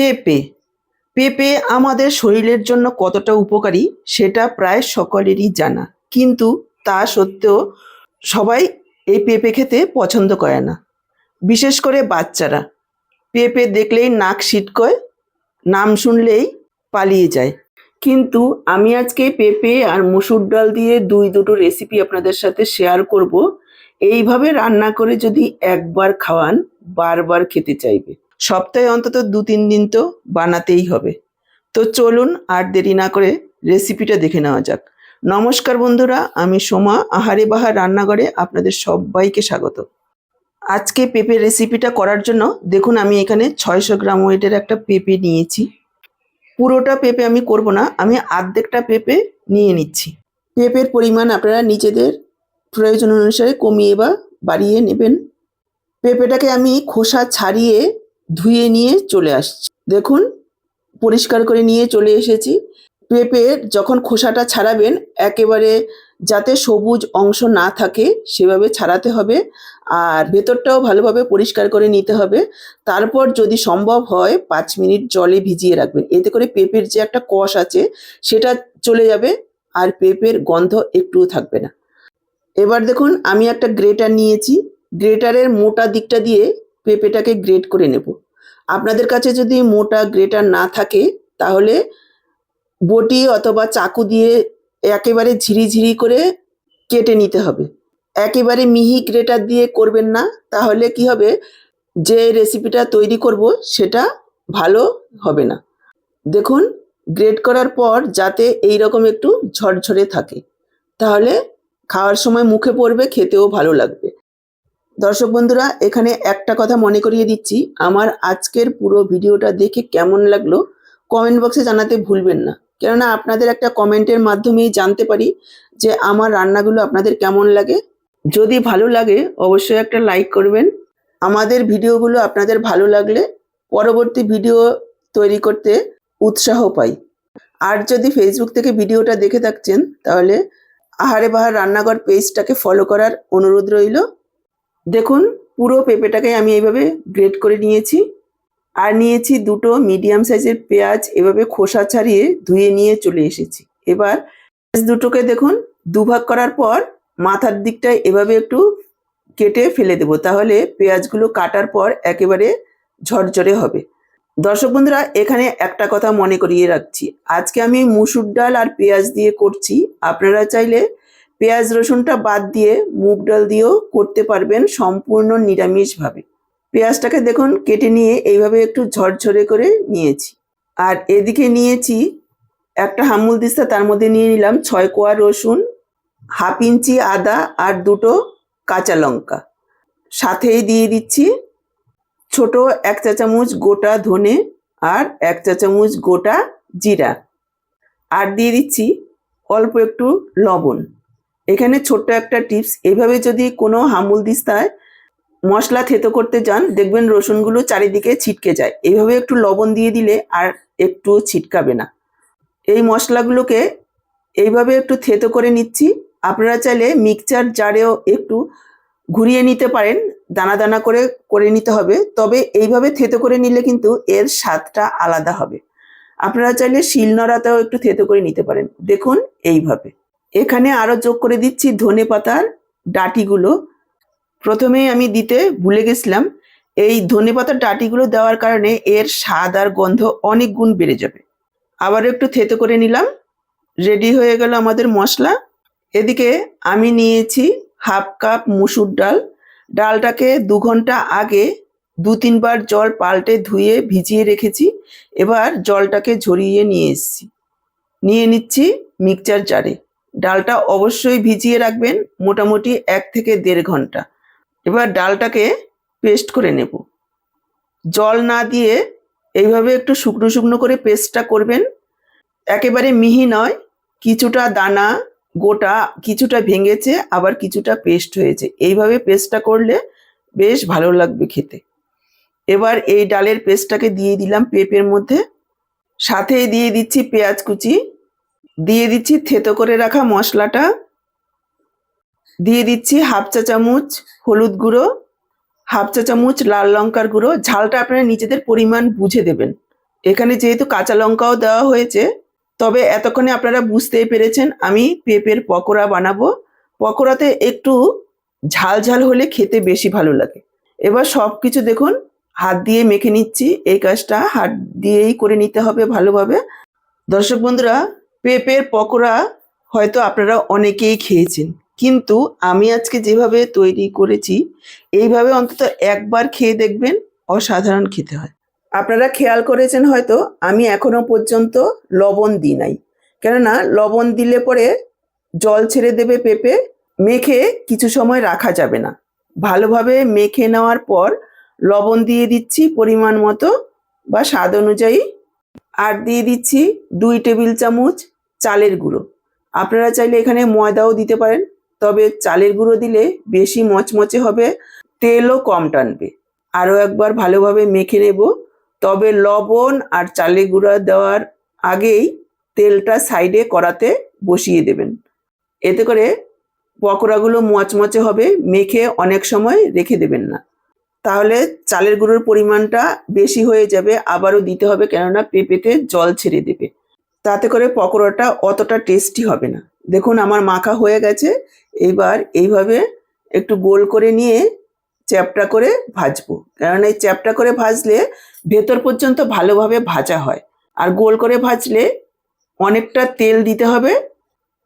পেঁপে। পেঁপে আমাদের শরীরের জন্য কতটা উপকারী সেটা প্রায় সকলেরই জানা। কিন্তু তা সত্ত্বেও সবাই এই পেঁপে খেতে পছন্দ করে না। বিশেষ করে বাচ্চারা। পেঁপে দেখলেই নাক সিটকয়, নাম শুনলেই পালিয়ে যায়। কিন্তু আমি আজকে পেঁপে আর মসুর ডাল দিয়ে দুই দুটো রেসিপি আপনাদের সাথে শেয়ার করব। এইভাবে রান্না করে যদি একবার খাওয়ান, বারবার খেতে চাইবে। সপ্তাহে অন্তত দু তিন দিন তো বানাতেই হবে। তো চলুন আর দেরি না করে রেসিপিটা দেখে নেওয়া যাক। নমস্কার বন্ধুরা, আমি সোমা, আহারে বাহার রান্নাঘরে আপনাদের সবাইকে স্বাগত। আজকে পেঁপে রেসিপিটা করার জন্য দেখুন আমি এখানে ছয়শো গ্রাম ওয়েটের একটা পেঁপে নিয়েছি। পুরোটা পেঁপে আমি করব না, আমি আর্ধেকটা পেঁপে নিয়ে নিচ্ছি। পেঁপের পরিমাণ আপনারা নিজেদের প্রয়োজন অনুসারে কমিয়ে বা বাড়িয়ে নেবেন। পেঁপেটাকে আমি খোসা ছাড়িয়ে ধুয়ে নিয়ে চলে আসছি। দেখুন, পরিষ্কার করে নিয়ে চলে এসেছি। পেঁপের যখন খোসাটা ছাড়াবেন, একেবারে যাতে সবুজ অংশ না থাকে, সেভাবে ছাড়াতে হবে। আর ভেতরটাও ভালোভাবে পরিষ্কার করে নিতে হবে। তারপর যদি সম্ভব হয়, পাঁচ মিনিট জলে ভিজিয়ে রাখবেন। এতে করে পেঁপের যে একটা কষ আছে, সেটা চলে যাবে আর পেঁপের গন্ধ একটুও থাকবে না। এবার দেখুন, আমি একটা গ্রেটার নিয়েছি। গ্রেটারের মোটা দিকটা দিয়ে পেঁপেটাকে গ্রেট করে নেব। আপনাদের কাছে যদি মোটা গ্রেটার না থাকে, তাহলে বটি অথবা চাকু দিয়ে একেবারে ঝিরিঝিরি করে কেটে নিতে হবে। একেবারে মিহি গ্রেটার দিয়ে করবেন না, তাহলে কি হবে? যে রেসিপিটা তৈরি করব, সেটা ভালো হবে না। দেখুন, গ্রেট করার পর যাতে এই রকম একটু ঝরঝরে থাকে, তাহলে খাওয়ার সময় মুখে পড়বে, খেতেও ভালো লাগবে। দর্শক বন্ধুরা, এখানে একটা কথা মনে করিয়ে দিচ্ছি। আমার আজকের পুরো ভিডিওটা দেখে কেমন লাগল কমেন্ট বক্সে জানাতে ভুলবেন না। কেননা আপনাদের একটা কমেন্টের মাধ্যমেই জানতে পারি যে আমার রান্নাগুলো আপনাদের কেমন লাগে। যদি ভালো লাগে, অবশ্যই একটা লাইক করবেন। আমাদের ভিডিওগুলো আপনাদের ভালো লাগলে পরবর্তী ভিডিও তৈরি করতে উৎসাহ পাই। আর যদি ফেসবুক থেকে ভিডিওটা দেখে থাকছেন, তাহলে আহারে বাহার রান্নাঘর পেজটাকে ফলো করার অনুরোধ রইল। দেখুন, পুরো পেঁপেটাকে আমি এইভাবে গ্রেট করে নিয়েছি। আর নিয়েছি দুটো মিডিয়াম সাইজের পেঁয়াজ, এভাবে খোসা ছাড়িয়ে ধুয়ে নিয়ে চলে এসেছি। এবার দুটোকে দেখুন, দুভাগ করার পর মাথার দিকটায় এভাবে একটু কেটে ফেলে দেবো। তাহলে পেঁয়াজগুলো কাটার পর একেবারে ঝরঝরে হবে। দর্শক বন্ধুরা, এখানে একটা কথা মনে করিয়ে রাখছি। আজকে আমি মুসুর ডাল আর পেঁয়াজ দিয়ে করছি। আপনারা চাইলে পেঁয়াজ রসুনটা বাদ দিয়ে মুগ ডাল দিয়েও করতে পারবেন সম্পূর্ণ নিরামিষভাবে। পেঁয়াজটাকে দেখুন কেটে নিয়ে এইভাবে একটু ঝরঝরে করে নিয়েছি। আর এদিকে নিয়েছি একটা হামুল দিস্তা, তার মধ্যে নিয়ে নিলাম ছয় কোয়া রসুন, হাফ ইঞ্চি আদা আর দুটো কাঁচা লঙ্কা। সাথেই দিয়ে দিচ্ছি ছোট এক চা চামচ গোটা ধনে আর এক চা চামচ গোটা জিরা। আর দিয়ে দিচ্ছি অল্প একটু লবণ। এখানে ছোট্ট একটা টিপস, এভাবে যদি কোনো হামুল দিস্তায় মশলা থেতো করতে যান, দেখবেন রসুনগুলো চারিদিকে ছিটকে যায়। এইভাবে একটু লবণ দিয়ে দিলে আর একটু ছিটকাবে না। এই মশলাগুলোকে এইভাবে একটু থেতো করে নিচ্ছি। আপনারা চাইলে মিক্সচার জারেও একটু ঘুরিয়ে নিতে পারেন, দানা দানা করে করে নিতে হবে। তবে এইভাবে থেতো করে নিলে কিন্তু এর স্বাদটা আলাদা হবে। আপনারা চাইলে শিলনোড়াতেও একটু থেতো করে নিতে পারেন। দেখুন, এইভাবে। এখানে আরও যোগ করে দিচ্ছি ধনে পাতার ডাটিগুলো। প্রথমেই আমি দিতে ভুলে গেছিলাম, এই ধনে পাতার ডাটিগুলো দেওয়ার কারণে এর স্বাদ আর গন্ধ অনেক গুণ বেড়ে যাবে। আবার একটু থেতো করে নিলাম, রেডি হয়ে গেল আমাদের মশলা। এদিকে আমি নিয়েছি হাফ কাপ মুসুর ডাল। ডালটাকে দু ঘণ্টা আগে দু তিনবার জল পাল্টে ধুয়ে ভিজিয়ে রেখেছি, এবার জলটাকে ঝরিয়ে নিয়ে এসেছি। নিয়ে নিচ্ছি মিক্সচার জারে। ডালটা অবশ্যই ভিজিয়ে রাখবেন মোটামুটি এক থেকে দেড় ঘণ্টা। এবার ডালটাকে পেস্ট করে নেব। জল না দিয়ে এইভাবে একটু শুকনো শুকনো করে পেস্টটা করবেন। একেবারে মিহি নয়, কিছুটা দানা, গোটা কিছুটা ভেঙেছে, আবার কিছুটা পেস্ট হয়েছে। এইভাবে পেস্টটা করলে বেশ ভালো লাগবে খেতে। এবার এই ডালের পেস্টটাকে দিয়ে দিলাম পেঁপের মধ্যে। সাথে দিয়ে দিচ্ছি পেঁয়াজ কুচি। দিয়ে দিচ্ছি থেতো করে রাখা মশলাটা। দিয়ে দিচ্ছি হাফ চা চামচ হলুদ গুঁড়ো, হাফ চা চামচ লাল লঙ্কার গুঁড়ো। ঝালটা আপনারা নিজেদের পরিমাণ বুঝে দেবেন। এখানে যেহেতু কাঁচা লঙ্কাও দেওয়া হয়েছে, তবে এতক্ষণে আপনারা বুঝতেই পেরেছেন আমি পেঁপের পকোড়া বানাবো। পকোড়াতে একটু ঝাল ঝাল হলে খেতে বেশি ভালো লাগে। এবার সব কিছু দেখুন, হাত দিয়ে মেখে নিচ্ছি। এই কাজটা হাত দিয়েই করে নিতে হবে ভালোভাবে। দর্শক বন্ধুরা পেঁপের পকোড়া হয়তো আপনারা অনেকেই খেয়েছেন। কিন্তু আমি আজকে যেভাবে তৈরি করেছি, এইভাবে অন্তত একবার খেয়ে দেখবেন অসাধারণ খেতে হয়। আপনারা খেয়াল করেছেন হয়তো, আমি এখনও পর্যন্ত লবণ দিই নাই। কেননা, লবণ দিলে পরে জল ছেড়ে দেবে পেঁপে, মেখে কিছু সময় রাখা যাবে না। ভালোভাবে মেখে নেওয়ার পর লবণ দিয়ে দিচ্ছি পরিমাণ মতো বা স্বাদ অনুযায়ী। আর দিয়ে দিচ্ছি দুই টেবিল চামচ চালের গুঁড়ো। আপনারা চাইলে এখানে ময়দাও দিতে পারেন, তবে চালের গুঁড়ো দিলে বেশি মচমচে হবে, তেলও কম টানবে। আরও একবার ভালোভাবে মেখে নেব, তবে লবণ আর চালের গুঁড়ো দেওয়ার আগেই তেলটা সাইডে কড়াতে বসিয়ে দেবেন। এতে করে পকোড়াগুলো মচমচে হবে, মেখে অনেক সময় রেখে দেবেন না। তাহলে চালের গুঁড়োর পরিমাণটা বেশি হয়ে যাবে, আবারও দিতে হবে, কেননা পেঁপেতে জল ছেড়ে দেবে। তাতে করে পকোড়াটা অতটা টেস্টি হবে না। দেখুন আমার মাখা হয়ে গেছে এইবার এইভাবে একটু গোল করে নিয়ে চ্যাপটা করে ভাজবো। কারণ এই চ্যাপটা করে ভাজলে ভেতর পর্যন্ত ভালোভাবে ভাজা হয়। আর গোল করে ভাজলে অনেকটা তেল দিতে হবে,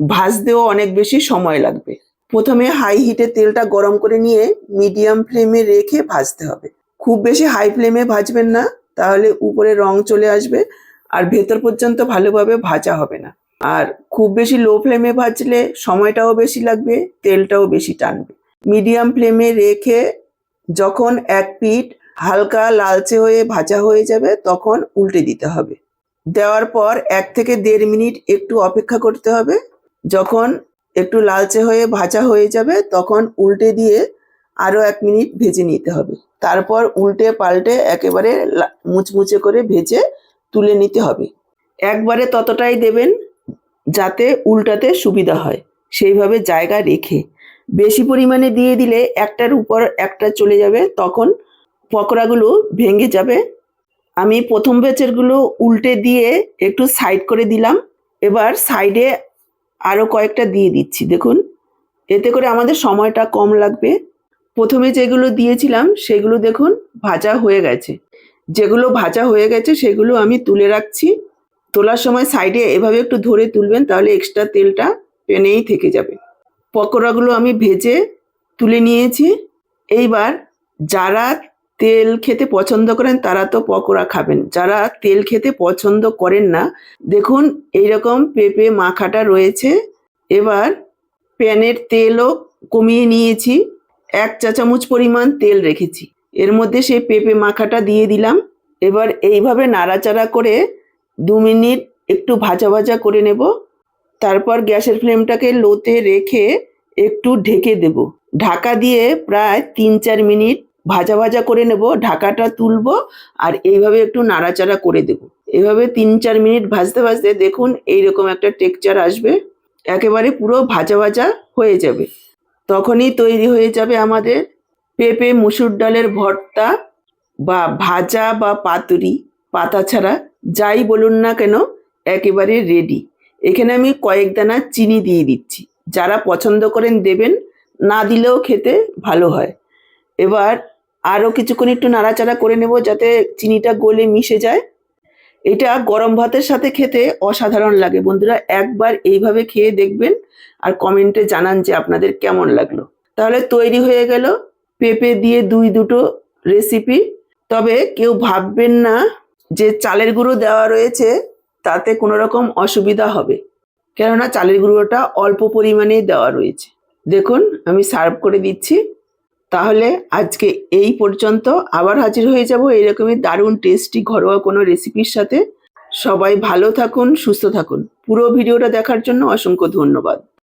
ভাজতেও অনেক বেশি সময় লাগবে। প্রথমে হাই হিটে তেলটা গরম করে নিয়ে মিডিয়াম ফ্লেমে রেখে ভাজতে হবে। খুব বেশি হাই ফ্লেমে ভাজবেন না, তাহলে উপরে রং চলে আসবে। আর ভেতর পর্যন্ত ভালোভাবে ভাজা হবে না। আর খুব বেশি লো ফ্লেমে ভাজলে সময়টাও বেশি লাগবে, তেলটাও বেশি টানবে। মিডিয়াম ফ্লেমে রেখে যখন এক পিঠ হালকা লালচে হয়ে ভাজা হয়ে যাবে, তখন উল্টে দিতে হবে। দেওয়ার পর এক থেকে দেড় মিনিট একটু অপেক্ষা করতে হবে। যখন একটু লালচে হয়ে ভাজা হয়ে যাবে, তখন উল্টে দিয়ে আরও এক মিনিট ভেজে নিতে হবে। তারপর উল্টে পাল্টে একেবারে মুচমুচে করে ভেজে তুলে নিতে হবে। একবারে ততটাই দেবেন যাতে উল্টাতে সুবিধা হয়। সেইভাবে জায়গা রেখে বেশি পরিমাণে দিয়ে দিলে একটার উপর একটা চলে যাবে, তখন পকোড়াগুলো ভেঙে যাবে। আমি প্রথম ব্যাচেরগুলো উল্টে দিয়ে একটু সাইড করে দিলাম। এবার সাইডে আরও কয়েকটা দিয়ে দিচ্ছি। দেখুন, এতে করে আমাদের সময়টা কম লাগবে। প্রথমে যেগুলো দিয়েছিলাম, সেগুলো দেখুন, ভাজা হয়ে গেছে। যেগুলো ভাজা হয়ে গেছে সেগুলো আমি তুলে রাখছি। তোলার সময় সাইডে এভাবে একটু ধরে তুলবেন তাহলে এক্সট্রা তেলটা পেনেই থেকে যাবে। পকোড়াগুলো আমি ভেজে তুলে নিয়েছি। এইবার যারা তেল খেতে পছন্দ করেন তারা তো পকোড়া খাবেন। যারা তেল খেতে পছন্দ করেন না, দেখুন এইরকম পেঁপে মাখাটা রয়েছে। এবার প্যানের তেলও কমিয়ে নিয়েছি। এক চা চামচ পরিমাণ তেল রেখেছি। এর মধ্যে সেই পেঁপে মাখাটা দিয়ে দিলাম। এবার এইভাবে নাড়াচাড়া করে দু মিনিট একটু ভাজা ভাজা করে নেব। তারপর গ্যাসের ফ্লেমটাকে লোতে রেখে একটু ঢেকে দেব। ঢাকা দিয়ে প্রায় তিন চার মিনিট ভাজা ভাজা করে নেব। ঢাকাটা তুলবো আর এইভাবে একটু নাড়াচাড়া করে দেব। এভাবে তিন চার মিনিট ভাজতে ভাজতে দেখুন এইরকম একটা টেক্সচার আসবে। একেবারে পুরো ভাজা ভাজা হয়ে যাবে। তখনই তৈরি হয়ে যাবে আমাদের পেঁপে, মুসুর ডালের ভর্তা বা ভাজা বা পাতুরি, পাতা ছাড়া যাই বলুন না কেন একেবারে রেডি এখানে আমি কয়েক দানা চিনি দিয়ে দিচ্ছি। যারা পছন্দ করেন দেবেন, না দিলেও খেতে ভালো হয়। এবার আরও কিছুক্ষণ একটু নাড়াচাড়া করে নেব যাতে চিনিটা গলে মিশে যায়। এটা গরম ভাতের সাথে খেতে অসাধারণ লাগে। বন্ধুরা, একবার এইভাবে খেয়ে দেখবেন আর কমেন্টে জানান যে আপনাদের কেমন লাগল। তাহলে তৈরি হয়ে গেল পেঁপে দিয়ে দুই দুটো রেসিপি তবে কেউ ভাববেন না যে চালের গুঁড়ো দেওয়া রয়েছে, তাতে কোনো রকম অসুবিধা হবে। কেননা চালের গুঁড়োটা অল্প পরিমাণেই দেওয়া রয়েছে। দেখুন, আমি সার্ভ করে দিচ্ছি। তাহলে আজকে এই পর্যন্ত আবার হাজির হয়ে যাব এইরকমই দারুণ টেস্টি ঘরোয়া কোনো রেসিপির সাথে। সবাই ভালো থাকুন, সুস্থ থাকুন। পুরো ভিডিওটা দেখার জন্য অসংখ্য ধন্যবাদ।